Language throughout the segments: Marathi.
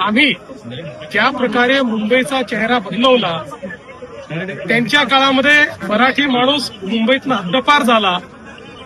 आम्ही ज्या प्रकारे मुंबईचा चेहरा बदलवला त्यांच्या काळामध्ये मराठी माणूस मुंबईतनं हद्दपार झाला.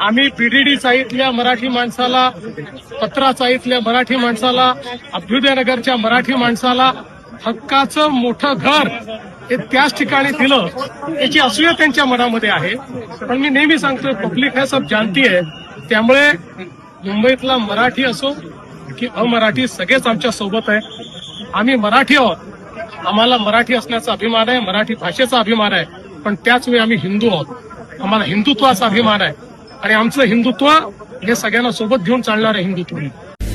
आम्ही पीडीडी चाळीतल्या मराठी माणसाला पत्रा चाळीतल्या मराठी माणसाला अभ्युदयनगरच्या मराठी माणसाला हक्काचं मोठं घर हे त्याच ठिकाणी दिलं याची असूया त्यांच्या मनामध्ये आहे. पण मी नेहमी सांगतोय पब्लिक हे सब जानती आहे. त्यामुळे मुंबईतला मराठी असो की अमराठी सगळेच आमच्यासोबत आहे. आम्ही मराठी आहोत. आम्हाला मराठी असण्याचा अभिमान आहे मराठी भाषेचा अभिमान आहे पण त्याच वेळी आम्ही हिंदू आहोत. आम्हाला हिंदुत्वाचा अभिमान आहे. आणि आमचं हिंदुत्व हे सगळ्यांना सोबत घेऊन चालणार आहे. हिंदुत्व